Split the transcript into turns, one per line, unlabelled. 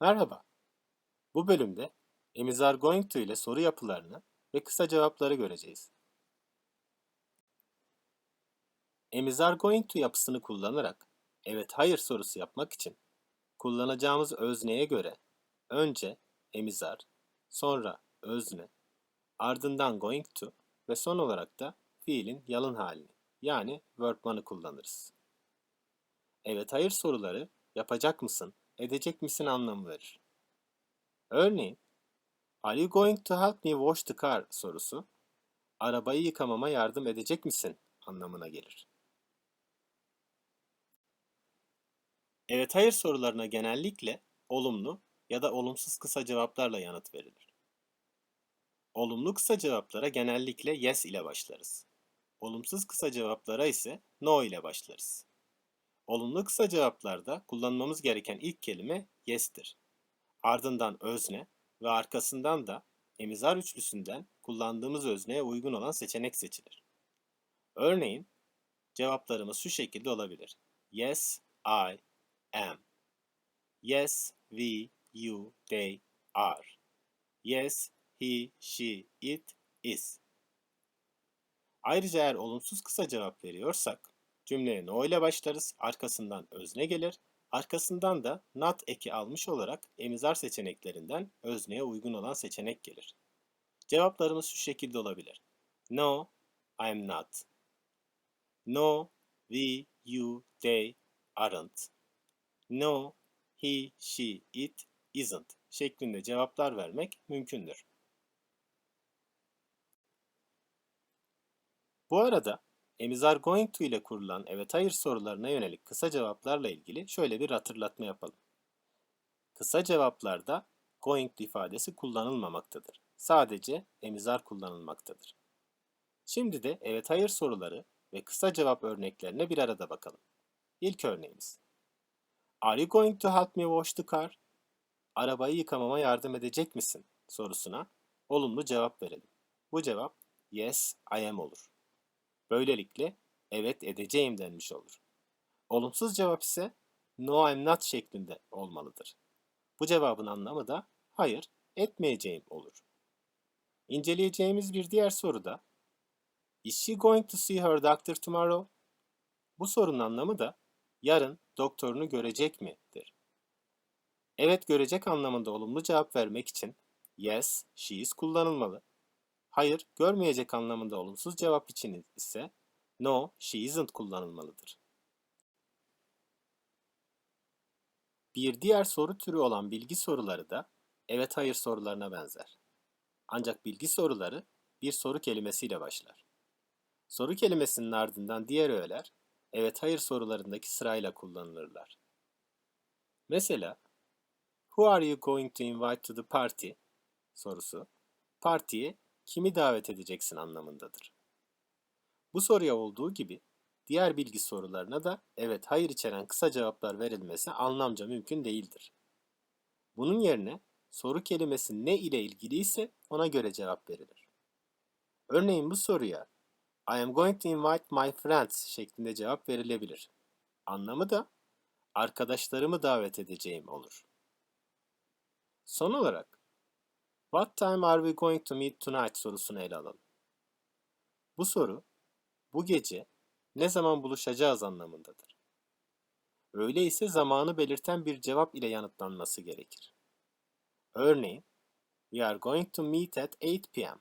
Merhaba. Bu bölümde Am are going to ile soru yapılarını ve kısa cevapları göreceğiz. Am are going to yapısını kullanarak evet hayır sorusu yapmak için kullanacağımız özneye göre önce am are, sonra özne, ardından going to ve son olarak da fiilin yalın halini yani verb one'ı kullanırız. Evet hayır soruları yapacak mısın, edecek misin anlamı verir. Örneğin, Are you going to help me wash the car sorusu, arabayı yıkamama yardım edecek misin anlamına gelir. Evet hayır sorularına genellikle olumlu ya da olumsuz kısa cevaplarla yanıt verilir. Olumlu kısa cevaplara genellikle yes ile başlarız. Olumsuz kısa cevaplara ise no ile başlarız. Olumlu kısa cevaplarda kullanmamız gereken ilk kelime yes'tir. Ardından özne ve arkasından da emizar üçlüsünden kullandığımız özneye uygun olan seçenek seçilir. Örneğin cevaplarımız şu şekilde olabilir. Yes, I am. Yes, we, you, they are. Yes, he, she, it is. Ayrıca eğer olumsuz kısa cevap veriyorsak cümleye no ile başlarız, arkasından özne gelir, arkasından da not eki almış olarak emizar seçeneklerinden özneye uygun olan seçenek gelir. Cevaplarımız şu şekilde olabilir. No, I am not. No, we, you, they aren't. No, he, she, it isn't şeklinde cevaplar vermek mümkündür. Bu arada Are going to ile kurulan evet hayır sorularına yönelik kısa cevaplarla ilgili şöyle bir hatırlatma yapalım. Kısa cevaplarda going ifadesi kullanılmamaktadır. Sadece emizar kullanılmaktadır. Şimdi de evet hayır soruları ve kısa cevap örneklerine bir arada bakalım. İlk örneğimiz. Are you going to help me wash the car? Arabayı yıkamama yardım edecek misin? sorusuna olumlu cevap verelim. Bu cevap yes, I am olur. Böylelikle evet edeceğim denmiş olur. Olumsuz cevap ise no I'm not şeklinde olmalıdır. Bu cevabın anlamı da hayır etmeyeceğim olur. İnceleyeceğimiz bir diğer soru da Is she going to see her doctor tomorrow? Bu sorunun anlamı da yarın doktorunu görecek midir? Evet görecek anlamında olumlu cevap vermek için yes, she is kullanılmalı. Hayır, görmeyecek anlamında olumsuz cevap için ise no, she isn't kullanılmalıdır. Bir diğer soru türü olan bilgi soruları da evet hayır sorularına benzer. Ancak bilgi soruları bir soru kelimesiyle başlar. Soru kelimesinin ardından diğer öğeler evet hayır sorularındaki sırayla kullanılırlar. Mesela Who are you going to invite to the party sorusu partiye kimi davet edeceksin anlamındadır. Bu soruya olduğu gibi diğer bilgi sorularına da evet hayır içeren kısa cevaplar verilmesi anlamca mümkün değildir. Bunun yerine soru kelimesi ne ile ilgili ise ona göre cevap verilir. Örneğin bu soruya I am going to invite my friends şeklinde cevap verilebilir. Anlamı da arkadaşlarımı davet edeceğim olur. Son olarak What time are we going to meet tonight sorusunu ele alalım. Bu soru bu gece ne zaman buluşacağız anlamındadır. Öyleyse zamanı belirten bir cevap ile yanıtlanması gerekir. Örneğin, We are going to meet at 8 p.m.